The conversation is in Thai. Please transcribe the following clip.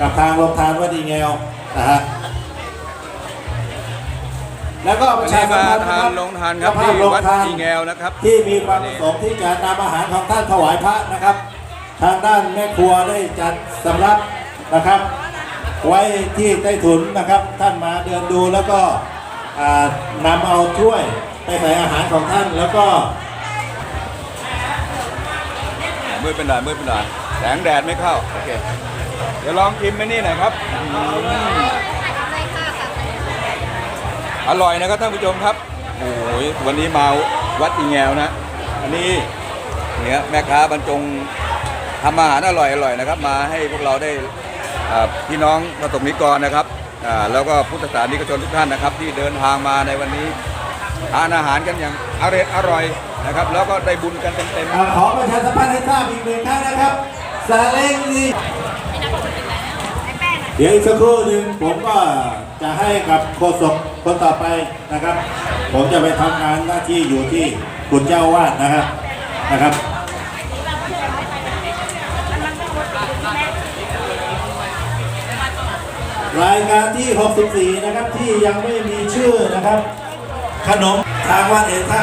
กับทางโรงทานวัดอีแงวนะฮะแล้วก็ปวันระชานี้สัมมาพันธ์ทานลงทานครับเจ้ภาที่พโรงวัดทานอีแงวนะครับ ที่มีความประสงค์ที่จะนำอาหารของท่านถวายพระนะครับ ทางด้านแม่ครัวได้จัดสำรับนะครับ ไว้ที่ใต้ถุนนะครับ ท่านมาเดินดูแล้วก็อ่านำเอาถ้วยไปใส่อาหารของท่านแล้วก็มืดเป็นหน่อยมืดเป็นหน่อยแสงแดดไม่เข้าโอ เคเดี๋ยวลองชิมไปนี่หน่อยครับอืมอร่อยนะครับท่านผู้ชมครับ โอ้ยวันนี้มาวัดอีแงวนะ อันนี้เนี่ยแม่ค้าบรรจงทำอาหารอร่อยอร่อยนะครับ มาให้พวกเราได้อ่าพี่น้องประสบนิกรนะครับอ่าแล้วก็พุทธศาสนิกชนทุกท่านนะครับ ที่เดินทางมาในวันนี้ทานอาหารกันอย่างอร่อยอร่อยนะครับ แล้วก็ได้บุญกันเต็มๆอ่าขอประชาสัมพันธ์ให้ทราบอีกหนึ่งครั้งนะครับซาเล้งนี่เดี๋ยวอีกสักครู่หนึ่งผมก็จะให้กับโฆษกคนต่อไปนะครับ ผมจะไปทำงานหน้าที่อยู่ที่กุฎเจ้าวาดนะครับนะครับรายการที่ 64 นะครับที่ยังไม่มีชื่อนะครับ ขนมทางวัดเอท่า